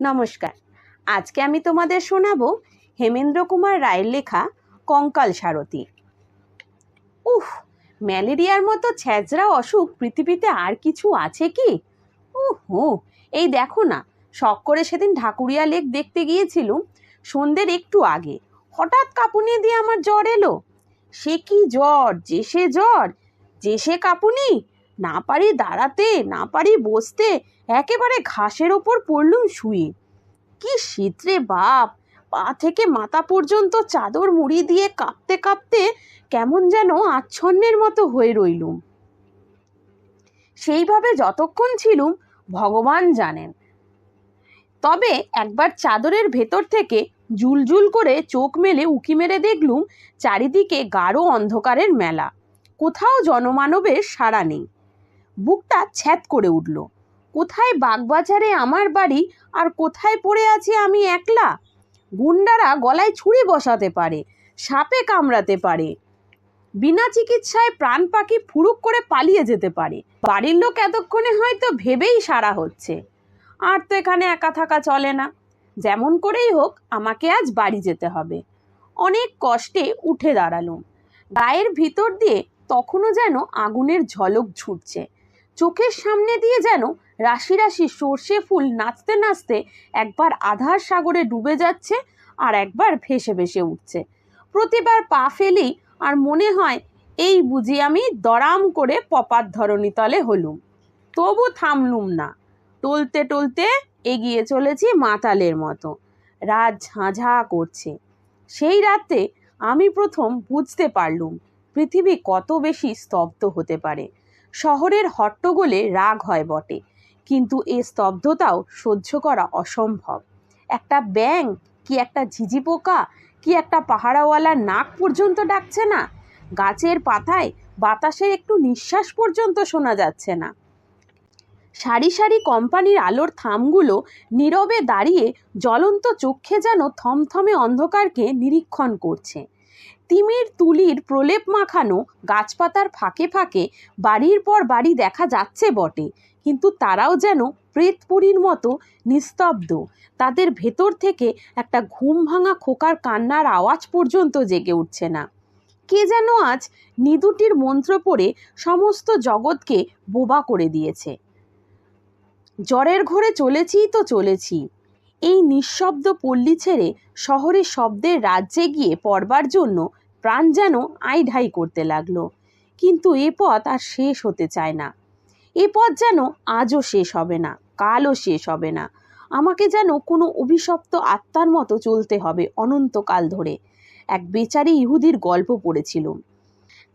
নমস্কার। আজকে আমি তোমাদের শোনাবো হেমেন্দ্র কুমার রায়ের লেখা কঙ্কাল সারথী। উফ, ম্যালেরিয়ার মতো ছ্যাঁচড়া অসুখ পৃথিবীতে আর কিছু আছে কি? উহু, এই দেখো না, শখ করে সেদিন ঢাকুরিয়া লেক দেখতে গিয়েছিলুম, সন্ধ্যের একটু আগে। হঠাৎ কাঁপুনি দিয়ে আমার জ্বর এলো। সে কি জ্বর? যে সে জ্বর? যে সে কাঁপুনি? না পারি দাঁড়াতে, না পারি বসতে, একেবারে ঘাসের ওপর পড়লুম শুয়ে। কি শীত রে বাপ! পা থেকে মাথা পর্যন্ত চাদর মুড়ি দিয়ে কাঁপতে কাঁপতে কেমন যেন আচ্ছন্নের মতো হয়ে রইলুম। সেইভাবে যতক্ষণ ছিলুম, ভগবান জানেন। তবে একবার চাদরের ভেতর থেকে জুলজুল করে চোখ মেলে উকি মেরে দেখলুম, চারিদিকে গাঢ় অন্ধকারের মেলা। কোথাও জনমানবের সাড়া নেই। বুকটা ছ্যাত করে উঠল। কোথায় বাগবাজারে আমার বাড়ি আর কোথায় পড়ে আছি আমি একলা? গুন্ডারা গলায় ছুরি বসাতে পারে, সাপে কামড়াতে পারে, বিনা চিকিৎসায় প্রাণ পাখি ফুরুক করে পালিয়ে যেতে পারে। বাড়ির লোক এতক্ষণে হয়তো ভেবেই সারা হচ্ছে। আর তো এখানে একা থাকা চলে না। যেমন করেই হোক, আমাকে আজ বাড়ি যেতে হবে। অনেক কষ্টে উঠে দাঁড়ালুম। গায়ের ভিতর দিয়ে তখনও যেন আগুনের ঝলক ছুটছে চোখের সামনে দিয়ে যেন রাশি রাশি সর্ষে ফুল নাচতে নাচতে একবার আধার সাগরে ডুবে যাচ্ছে আর একবার ভেসে ভেসে উঠছে। প্রতিবার পা ফেলি আর মনে হয়, এই বুঝি আমি দরাম করে পপার ধরণী তলে হলুম। তবু থামলুম না। টলতে টলতে এগিয়ে চলেছি মাতালের মতো। রাত ঝাঁঝা করছে। সেই রাতে আমি প্রথম বুঝতে পারলুম পৃথিবী কত বেশি স্তব্ধ হতে পারে। শহরের হট্টগোলে রাগ হয় বটে, কিন্তু এ স্তব্ধতাও সহ্য করা অসম্ভব। একটা ব্যাং কি একটা ঝিঝি পোকা, কি একটা পাহারাওয়ালার নাক পর্যন্ত ডাকছে না? গাছের পাতায় বাতাসের একটু নিঃশ্বাস পর্যন্ত শোনা যাচ্ছে না। সারি সারি কোম্পানির আলোর থামগুলো নীরবে দাঁড়িয়ে জ্বলন্ত চক্ষে যেন থমথমে অন্ধকারকে নিরীক্ষণ করছে। তিমির তুলির প্রলেপ মাখানো গাছপাতার ফাঁকে ফাঁকে বাড়ির পর বাড়ি দেখা যাচ্ছে বটে। কিন্তু তারাও যেন প্রেতপুরীর মতো নিস্তব্ধ। তাদের ভেতর থেকে একটা ঘুম ভাঙা খোকার কান্নার আওয়াজ পর্যন্ত জেগে উঠছে না। কে যেন আজ নিদুটির মন্ত্র পড়ে সমস্ত জগৎকে বোবা করে দিয়েছে। জ্বরের ঘরে চলেছি তো চলেছি। এই নিঃশব্দ পল্লী ছেড়ে শহরের শব্দের রাজ্যে গিয়ে পড়বার জন্য প্রাণ যেন আই ঢাই করতে লাগল। কিন্তু এ পথ আর শেষ হতে চায় না। এ পথ যেন আজও শেষ হবে না, কালও শেষ হবে না। আমাকে যেন কোনো অভিশপ্ত আত্মার মতো চলতে হবে অনন্তকাল ধরে। এক বেচারি ইহুদির গল্প পড়েছিলুম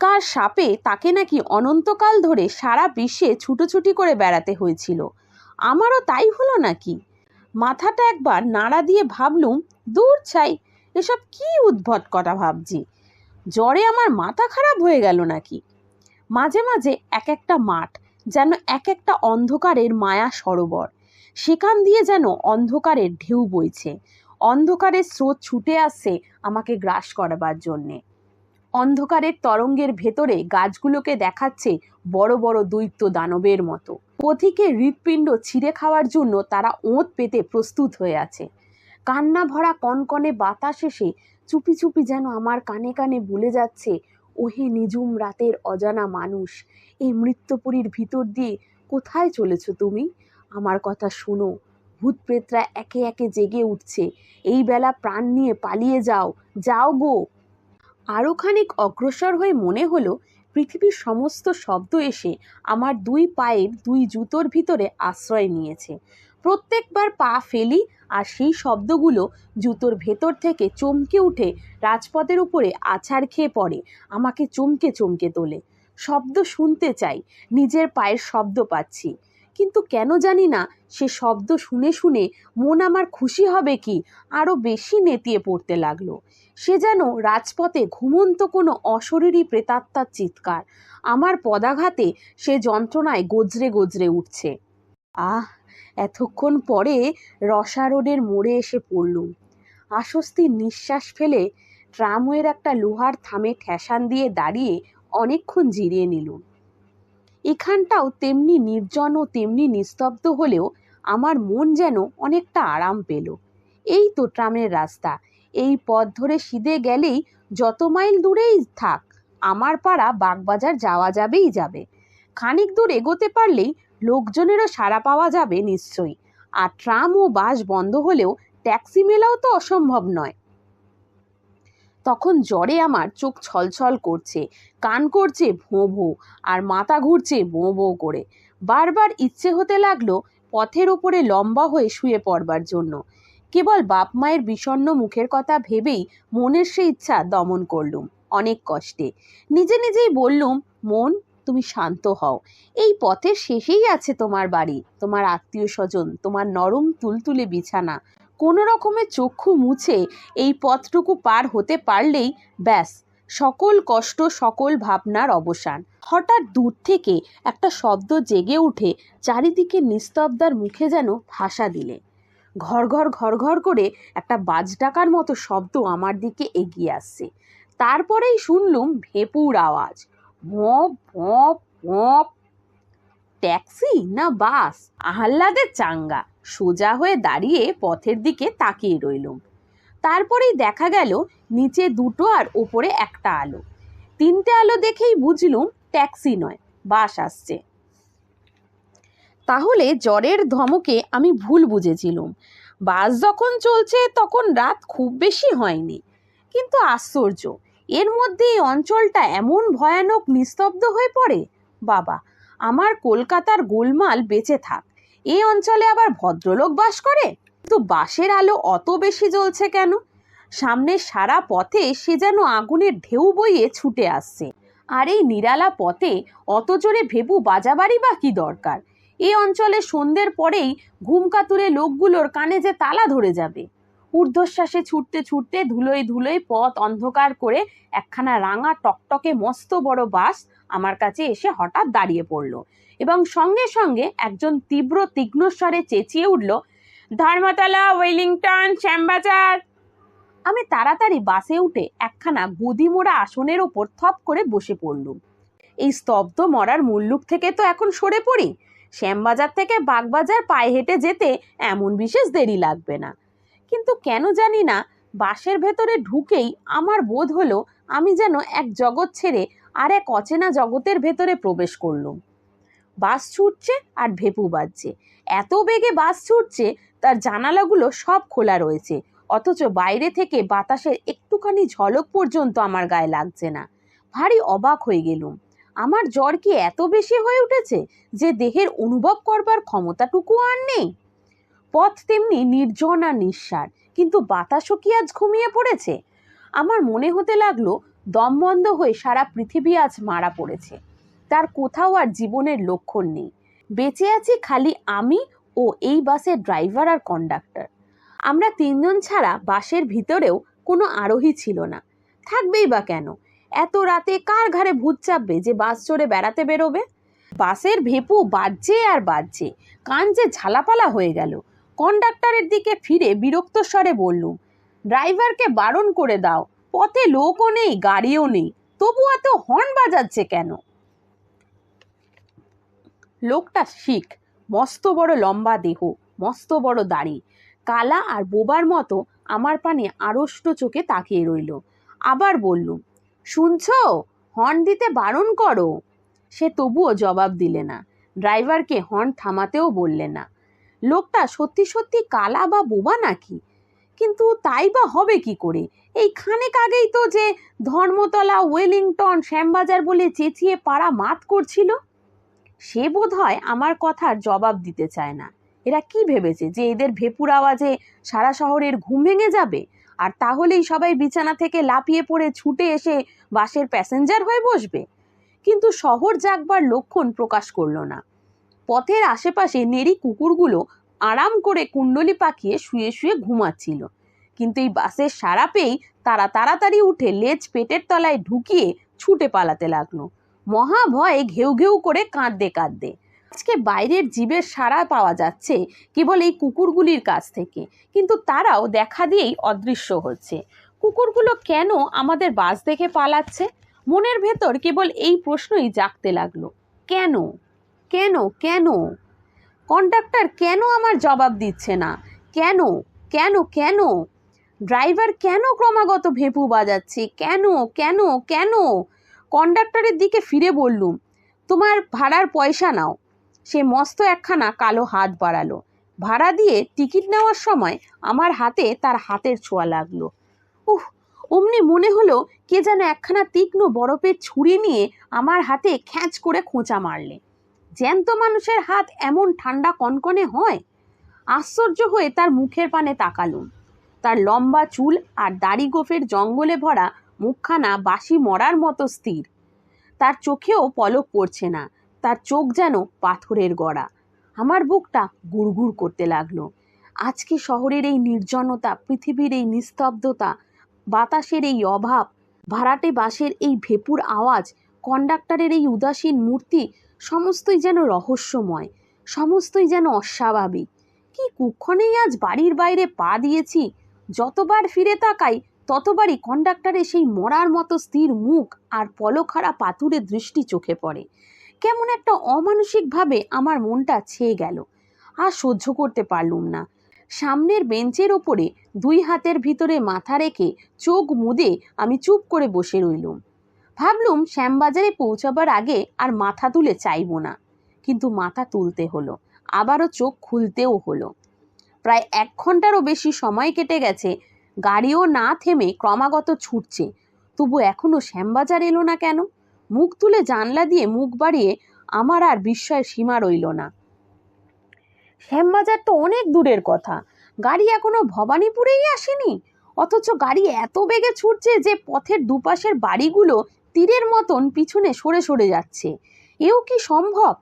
কার সাপে তাকে নাকি অনন্তকাল ধরে সারা বিশ্বে ছুটোছুটি করে বেড়াতে হয়েছিল? আমারও তাই হলো নাকি? মাথাটা একবার নাড়া দিয়ে ভাবলুম, দূর ছাই, এসব কি উদ্ভট কটা ভাবছি? জ্বরে আমার মাথা খারাপ হয়ে গেল নাকি? মাঝে মাঝে এক একটা মাঠ যেন এক একটা অন্ধকারের মায়া সরোবর, সেখান দিয়ে যেন অন্ধকারের ঢেউ বইছে, অন্ধকারের স্রোত ছুটে আসছে আমাকে গ্রাস করাবার জন্যে। অন্ধকারের তরঙ্গের ভেতরে গাছগুলোকে দেখাচ্ছে বড় বড় দৈত্য দানবের মতো। পথিকে হৃৎপিণ্ড ছিঁড়ে খাওয়ার জন্য তারা ওঁত পেতে প্রস্তুত হয়ে আছে। কান্না ভরা কনকনে বাতাস এসে চুপি চুপি যেন আমার কানে কানে বলে যাচ্ছে, ওহে নিজুম রাতের অজানা মানুষ, এই মৃত্যুপুরীর ভিতর দিয়ে কোথায় চলেছ তুমি? আমার কথা শোনো ভূত প্রেতরা একে একে জেগে উঠছে, এই বেলা প্রাণ নিয়ে পালিয়ে যাও যাও গো। আরও খানিক অগ্রসর হয়ে মনে হলো পৃথিবীর সমস্ত শব্দ এসে আমার দুই পায়ের দুই জুতোর ভিতরে আশ্রয় নিয়েছে। প্রত্যেকবার পা ফেলি আর সেই শব্দগুলো জুতোর ভেতর থেকে চমকে উঠে রাজপথের উপরে আছাড় খেয়ে পড়ে, আমাকে চমকে চমকে তোলে। শব্দ শুনতে চাই, নিজের পায়ের শব্দ পাচ্ছি। কিন্তু কেন জানি না, সে শব্দ শুনে শুনে মন আমার খুশি হবে কি আরও বেশি নেতিয়ে পড়তে লাগল। সে যেন রাজপথে ঘুমন্ত কোনো অশরীরী প্রেতাত্মার চিৎকার। আমার পদাঘাতে সে যন্ত্রণায় গজরে গজরে উঠছে। আহ, এতক্ষণ পরে রসা রোডের মোড়ে এসে পড়লুম। আশ্বস্তির নিঃশ্বাস ফেলে ট্রামওয়ের একটা লোহার থামে ঠেসান দিয়ে দাঁড়িয়ে অনেকক্ষণ জিরিয়ে নিলুম। এখানটাও তেমনি নির্জন ও তেমনি নিস্তব্ধ হলেও আমার মন যেন অনেকটা আরাম পেল। এই তো ট্রামের রাস্তা। এই পথ ধরে সিধে গেলেই যত মাইল দূরেই থাক, আমার পাড়া বাগবাজার যাওয়া যাবেই যাবে। খানিক দূর এগোতে পারলেই লোকজনেরও সাড়া পাওয়া যাবে নিশ্চয়ই। আর ট্রাম ও বাস বন্ধ হলেও ট্যাক্সি মেলাও তো অসম্ভব নয়। তখন জ্বরে আমার চোখ ছলছল করছে, কান করছে ভোঁ ভোঁ আর মাথা ঘুরছে বোঁ বোঁ করে। বারবার ইচ্ছে হতে লাগল পথের ওপরে লম্বা হয়ে শুয়ে পড়বার জন্য। কেবল বাপ মায়ের বিষণ্ণ মুখের কথা ভেবেই মনের সে ইচ্ছা দমন করলুম, অনেক কষ্টে। নিজে নিজেই বললুম, মন, তুমি শান্ত হও। এই পথের শেষেই আছে তোমার বাড়ি, তোমার আত্মীয় স্বজন, তোমার নরম, তুলতুলে বিছানা। কোনো রকমে চক্ষু মুছে এই পথটুকু পার হতে পারলেই ব্যাস, সকল কষ্ট, সকল ভাবনার অবসান। হঠাৎ দূর থেকে একটা শব্দ জেগে উঠে চারিদিকে নিস্তব্ধার মুখে যেন ভাষা দিলে। ঘর ঘর ঘর ঘর করে একটা বাজ ডাকার মতো শব্দ আমার দিকে এগিয়ে আসছে। তারপরেই শুনলুম ভেপুর আওয়াজ। ভপ ভপ ভপ ট্যাক্সি না বাস? আহ্লাদে চাঙ্গা। সোজা হয়ে দাঁড়িয়ে পথের দিকে তাকিয়ে রইলুম তারপরেই দেখা গেল, নিচে দুটো আর ওপরে একটা আলো। তিনটে আলো দেখেই বুঝলুম ট্যাক্সি নয়, বাস আসছে। তাহলে জ্বরের ধমকে আমি ভুল বুঝেছিলুম। বাস যখন চলছে তখন রাত খুব বেশি হয়নি। কিন্তু আশ্চর্য, এর মধ্যে এই অঞ্চলটা এমন ভয়ানক নিস্তব্ধ হয়ে পড়ে? বাবা আমার কলকাতার গোলমাল বেঁচে থাক। এই অঞ্চলে আবার ভদ্রলোক বাস করে? তো বাসের আলো অত বেশি জ্বলছে কেন? সামনে সারা পথে সে যেন আগুনের ঢেউ বইয়ে ছুটে আসছে। আর এই নিরালা পথে অত জোরে ভেবু বাজাবারই বা কি দরকার? এই অঞ্চলে সন্ধ্যের পরেই ঘুমকাতুরে লোকগুলোর কানে যে তালা ধরে যাবে। ঊর্ধ্বশ্বাসে ছুটতে ছুটতে ধুলোয় ধুলোয় পথ অন্ধকার করে একখানা রাঙা টকটকে মস্ত বড় বাস আমার কাছে এসে হঠাৎ দাঁড়িয়ে পড়ল এবং সঙ্গে সঙ্গে একজন তীব্র তীক্ষ্ণ স্বরে চেঁচিয়ে উঠল, ধর্মতলা, ওয়েলিংটন, শ্যামবাজার! আমি তাড়াতাড়ি বাসে উঠে একখানা গদি মোড়া আসনের ওপর থপ করে বসে পড়লুম। এই স্তব্ধ মরার মুল্লুক থেকে তো এখন সরে পড়ি। শ্যামবাজার থেকে বাগবাজার পায়ে হেঁটে যেতে এমন বিশেষ দেরি লাগবে না। কিন্তু কেন জানি না বাসের ভেতরে ঢুকেই আমার বোধ হলো আমি যেন এক জগৎ ছেড়ে আর এক অচেনা জগতের ভেতরে প্রবেশ করলুম। বাস ছুটছে আর ভেপু বাজছে। এত বেগে বাস ছুটছে, তার জানালাগুলো সব খোলা রয়েছে। অথচ বাইরে থেকে বাতাসের একটুখানি ঝলক পর্যন্ত আমার গায়ে লাগছে না। ভারী অবাক হয়ে গেলুম। আমার জ্বর কি এত বেশি হয়ে উঠেছে যে দেহের অনুভব করবার ক্ষমতাটুকু আর নেই? পথ তেমনি নির্জন আর নিঃসার, কিন্তু বাতাসও কি আজ ঘুমিয়ে পড়েছে? আমার মনে হতে লাগল দম বন্ধ হয়ে সারা পৃথিবী আজ মারা পড়েছে। তার কোথাও আর জীবনের লক্ষণ নেই। বেঁচে আছি খালি আমি ও এই বাসের ড্রাইভার আর কন্ডাক্টর। আমরা তিনজন ছাড়া বাসের ভিতরেও কোনো আরোহী ছিল না। থাকবেই বা কেন? এত রাতে কার ঘাড়ে ভূত চাপবে যে বাস চড়ে বেড়াতে বেরোবে? বাসের ভেপু বাজছে আর বাজছে। কান যে ঝালাপালা হয়ে গেল। কন্ডাক্টরের দিকে ফিরে বিরক্ত স্বরে বললুম, ড্রাইভারকে বারণ করে দাও। পথে লোকও নেই, গাড়িও নেই। তবু এত হর্ন বাজাচ্ছে কেন? লোকটা শিখ, মস্ত বড় লম্বা দেহ, মস্ত বড় দাড়ি। কালা আর বোবার মতো আমার পানে আড়ষ্ট চোখে তাকিয়ে রইল। আবার বললুম, শুনছ? হর্ন দিতে বারণ করো। সে তবুও জবাব দিলে না। ড্রাইভারকে হর্ন থামাতেও বললে না। লোকটা সত্যি সত্যি কালা বা বোবা নাকি? কিন্তু তাই বা হবে কি করে? এই খানেক আগেই তো যে ধর্মতলা, ওয়েলিংটন, শ্যামবাজার বলে চেঁচিয়ে পাড়া মাত করছিল। সে বোধ হয় আমার কথার জবাব দিতে চায় না। এরা কি ভেবেছে যে এদের ভেপুর আওয়াজে সারা শহরের ঘুম ভেঙে যাবে? আর তাহলেই সবাই বিছানা থেকে লাফিয়ে পড়ে ছুটে এসে বাসের প্যাসেঞ্জার হয়ে বসবে? কিন্তু শহর জাগবার লক্ষণ প্রকাশ করল না। পথের আশেপাশে নেড়ি কুকুরগুলো আরাম করে কুণ্ডলি পাকিয়ে শুয়ে শুয়ে ঘুমাচ্ছিল। কিন্তু এই বাসের সারা পেয়েই তারা তাড়াতাড়ি উঠে লেজ পেটের তলায় ঢুকিয়ে ছুটে পালাতে লাগল। মহা ভয়ে ঘেউ ঘেউ করে কাঁদতে কাঁদতে। আজকে বাইরের জীবের সাড়া পাওয়া যাচ্ছে কেবল এই কুকুরগুলির কাছ থেকে। কিন্তু তারাও দেখা দিয়েই অদৃশ্য হচ্ছে। কুকুরগুলো কেন আমাদের বাস দেখে পালাচ্ছে? মনের ভেতর কেবল এই প্রশ্নই জাগতে লাগল। কেন? কেন? কেন? কন্ডাক্টর কেন আমার জবাব দিচ্ছে না? কেন? কেন? কেন? ড্রাইভার কেন ক্রমাগত ভেপু বাজাচ্ছে? কেন? কেন? কেন? কন্ডাক্টরের দিকে ফিরে বললুম, তোমার ভাড়ার পয়সা নাও। সে মস্ত একখানা কালো হাত বাড়ালো। ভাড়া দিয়ে টিকিট নেওয়ার সময় আমার হাতে তার হাতের ছোঁয়া লাগল। উহ, অমনি মনে হলো কে যেন একখানা তীক্ষ্ণ বরফের ছুরি নিয়ে আমার হাতে খ্যাঁচ করে খোঁচা মারলে। জ্যান্ত মানুষের হাত এমন ঠান্ডা কনকনে হয়? আশ্চর্য হয়ে তার মুখের পানে তাকালুম। তার লম্বা চুল আর দাড়ি গোফের জঙ্গলে ভরা মুখখানা বাসি মরার মতো স্থির। তার চোখেও পলক পড়ছে না, তার চোখ যেন পাথরের গড়া। আমার বুকটা গুড়গুড় করতে লাগল। আজকে শহরের এই নির্জনতা, পৃথিবীর এই নিস্তব্ধতা, বাতাসের এই অভাব, ভাড়াটে বাসের এই ভেপুর আওয়াজ, কন্ডাক্টরের এই উদাসীন মূর্তি, সমস্তই যেন রহস্যময়, সমস্তই যেন অস্বাভাবিক। কি কুক্ষণেই আজ বাড়ির বাইরে পা দিয়েছি যতবার ফিরে তাকাই, ততবারই কন্ডাক্টরের সেই মরার মতো স্থির মুখ আর পলখারা পাথুরে দৃষ্টি চোখে পড়ে। কেমন একটা অমানসিকভাবে আমার মনটা ছেয়ে গেল। আর সহ্য করতে পারলুম না। সামনের বেঞ্চের ওপরে দুই হাতের ভিতরে মাথা রেখে চোখ মুদে আমি চুপ করে বসে রইলুম। ভাবলুম শ্যামবাজারে পৌঁছাবার আগে আর মাথা তুলে চাইব না। কিন্তু মাথা তুলতে হলো। আবারও চোখ খুলতেও হলো। প্রায় এক ঘন্টারও বেশি সময় কেটে গেছে। গাড়িও না থেমে ক্রমাগত ছুটছে। তবু এখনও শ্যামবাজার এলো না কেন? মুখ তুলে জানলা দিয়ে মুখ বাড়িয়ে আমার আর বিস্ময়ের সীমা রইল না। শ্যামবাজার তো অনেক দূরের কথা। গাড়ি এখনও ভবানীপুরেই আসেনি? অথচ গাড়ি এত বেগে ছুটছে যে পথের দুপাশের বাড়িগুলো তীরের মতন পিছনে সরে সরে যাচ্ছে। এও কি সম্ভব?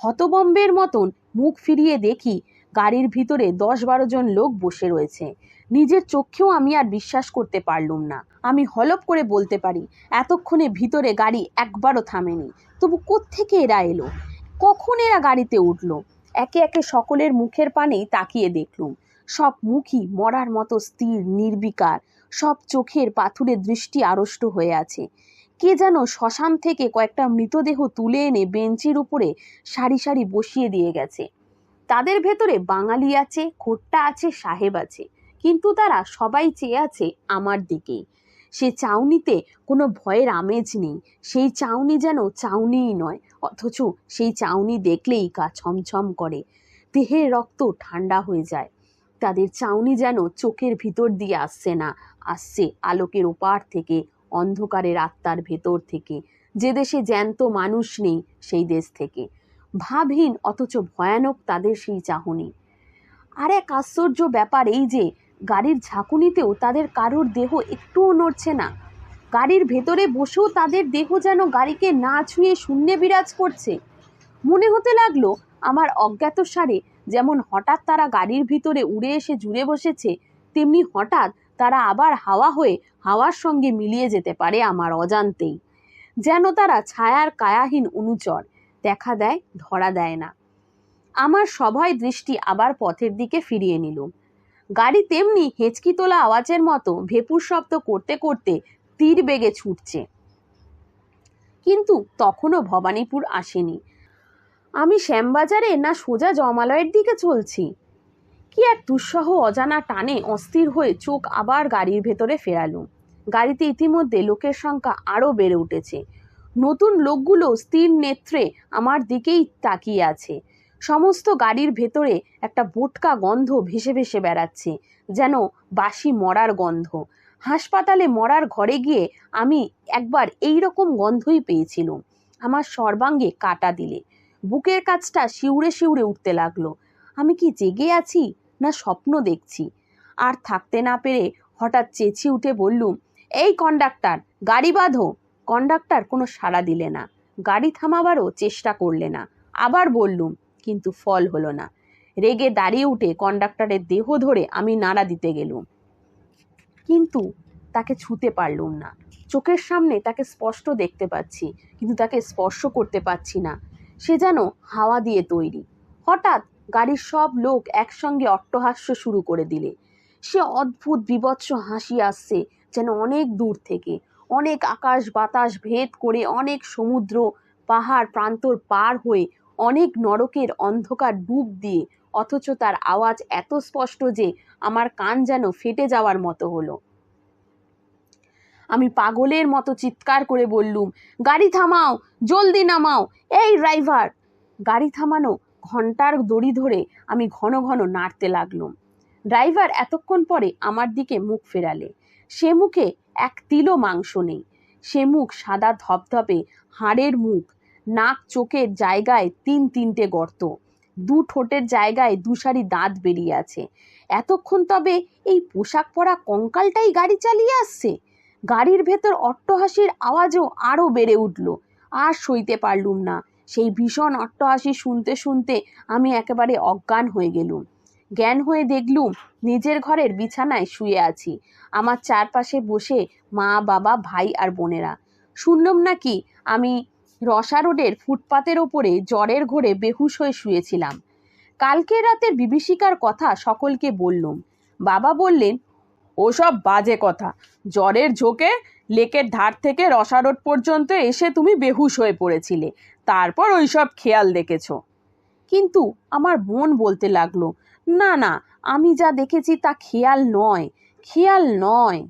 হতবম্বের মতন মুখ ফিরিয়ে দেখি গাড়ির ভিতরে দশ বারো জন লোক বসে রয়েছে। নিজের চোখেও আমি আর বিশ্বাস করতে পারলুম না। আমি হলপ করে বলতে পারি, এতক্ষণে ভিতরে গাড়ি একবারও থামেনি। তবু কোত্থেকে এরা এলো? কখন এরা গাড়িতে উঠল? একে একে সকলের মুখের পানেই তাকিয়ে দেখলুম। সব মুখই মরার মতো স্থির, নির্বিকার। সব চোখের পাথুরে দৃষ্টি আড়ষ্ট হয়ে আছে। কে যেন শ্মশান থেকে কয়েকটা মৃতদেহ তুলে এনে বেঞ্চের উপরে সারি সারি বসিয়ে দিয়ে গেছে। তাদের ভেতরে বাঙালি আছে, খোট্টা আছে, সাহেব আছে। কিন্তু তারা সবাই চেয়ে আছে আমার দিকেই সে চাউনিতে কোনো ভয়ের আমেজ নেই। সেই চাউনি যেন চাউনিই নয়, অথচ সেই চাউনি দেখলেই গা ছমছম করে। দেহের রক্ত ঠান্ডা হয়ে যায়। তাদের চাউনি যেন চোখের ভিতর দিয়ে আসছে না, আসছে আলোকের ওপার থেকে, অন্ধকারের আত্মার ভেতর থেকে। যে দেশে জ্যান্ত মানুষ নেই, সেই দেশ থেকে। ভাবহীন, অথচ ভয়ানক তাদের সেই চাহনি। আর এক আশ্চর্য ব্যাপার এই যে, গাড়ির ঝাঁকুনিতেও তাদের কারোর দেহ একটুও নড়ছে না। গাড়ির ভেতরে বসেও তাদের দেহ যেন গাড়িকে না ছুঁয়ে শূন্যে বিরাজ করছে। মনে হতে লাগল, আমার অজ্ঞাত সারে যেমন হঠাৎ তারা গাড়ির ভিতরে উড়ে এসে জুড়ে বসেছে, তেমনি হঠাৎ তারা আবার হাওয়া হয়ে হাওয়ার সঙ্গে মিলিয়ে যেতে পারে আমার অজান্তেই। যেন তারা ছায়ার কায়াহীন অনুচর দেখা দেয়, ধরা দেয় না। আমার সভয় দৃষ্টি আবার পথের দিকে ফিরিয়ে নিলুম গাড়ি তেমনি হেঁচকি তোলা আওয়াজের মতো ভেপুর শব্দ করতে করতে তীর বেগে ছুটছে। কিন্তু তখনও ভবানীপুর আসেনি। আমি শ্যামবাজারে না সোজা জমালয়ের দিকে চলছি? কি এক দুঃসহ অজানা টানে অস্থির হয়ে চোখ আবার গাড়ির ভেতরে ফেরালুম। গাড়িতে ইতিমধ্যে লোকের সংখ্যা আরও বেড়ে উঠেছে। নতুন লোকগুলো স্থির নেত্রে আমার দিকেই তাকিয়ে আছে। সমস্ত গাড়ির ভেতরে একটা বোটকা গন্ধ ভেসে ভেসে বেড়াচ্ছে, যেন বাসি মরার গন্ধ। হাসপাতালে মরার ঘরে গিয়ে আমি একবার এই রকম গন্ধই পেয়েছিলাম। আমার সর্বাঙ্গে কাটা দিলে। বুকের কাছটা শিউরে শিউরে উঠতে লাগল। আমি কি জেগে আছি না স্বপ্ন দেখছি? আর থাকতে না পেরে হঠাৎ চেঁচিয়ে উঠে বললুম, এই কন্ডাক্টর, গাড়ি বাঁধো। কন্ডাক্টর কোনো সাড়া দিলে না। গাড়ি থামাবারও চেষ্টা করলে না। আবার বললুম, কিন্তু ফল হলো না। রেগে দাঁড়িয়ে উঠে কন্ডাক্টরের দেহ ধরে আমি নাড়া দিতে গেলুম। কিন্তু তাকে ছুতে পারলুম না। চোখের সামনে তাকে স্পষ্ট দেখতে পাচ্ছি, কিন্তু তাকে স্পর্শ করতে পারছি না। সে যেন হাওয়া দিয়ে তৈরি। হঠাৎ গাড়ির সব লোক একসঙ্গে অট্টহাস্য শুরু করে দিলে। সে অদ্ভুত বিভৎস হাসি আসছে যেন অনেক দূর থেকে। অনেক আকাশ বাতাস ভেদ করে অনেক সমুদ্র পাহাড় প্রান্তর পার হয়ে অনেক নরকের অন্ধকার ডুব দিয়ে, অথচ তার আওয়াজ এত স্পষ্ট যে আমার কান যেন ফেটে যাওয়ার মতো হলো। আমি পাগলের মতো চিৎকার করে বললুম, গাড়ি থামাও, জলদি নামাও, এই ড্রাইভার! গাড়ি থামানো ঘণ্টার দড়ি ধরে আমি ঘন ঘন নাড়তে লাগলুম। ড্রাইভার এতক্ষণ পরে আমার দিকে মুখ ফেরালে। সে মুখে এক তিলও মাংস নেই। সে মুখ সাদা ধপধপে হাড়ের মুখ, নাক চোখের জায়গায় তিন তিনটে গর্ত। দু ঠোঁটের জায়গায় দুসারি দাঁত বেরিয়ে আছে। এতক্ষণ তবে এই পোশাক পরা কঙ্কালটাই গাড়ি চালিয়ে আসছে। গাড়ির ভেতর অট্টহাসির আওয়াজও আরও বেড়ে উঠল। আর সইতে পারলুম না। সেই ভীষণ অট্টহাসি শুনতে শুনতে আমি একেবারে অজ্ঞান হয়ে গেলুম। জ্ঞান হয়ে দেখলুম নিজের ঘরের বিছানায় শুয়ে আছি। আমার চারপাশে বসে মা, বাবা, ভাই আর বোনেরা। শুনলাম নাকি আমি রসা রোডের ফুটপাতের ওপরে জ্বরের ঘোরে বেহুশ হয়ে শুয়েছিলাম। কালকের রাতের বিভীষিকার কথা সকলকে বললুম। বাবা বললেন, ওসব বাজে কথা। জ্বরের ঝোঁকে লেকের ধার থেকে রসা রোড পর্যন্ত এসে তুমি বেহুশ হয়ে পড়েছিলে। তারপর ওইসব খেয়াল দেখেছ। কিন্তু আমার বোন বলতে লাগল না না আমি যা দেখেছি তা খেয়াল নয় খেয়াল নয়।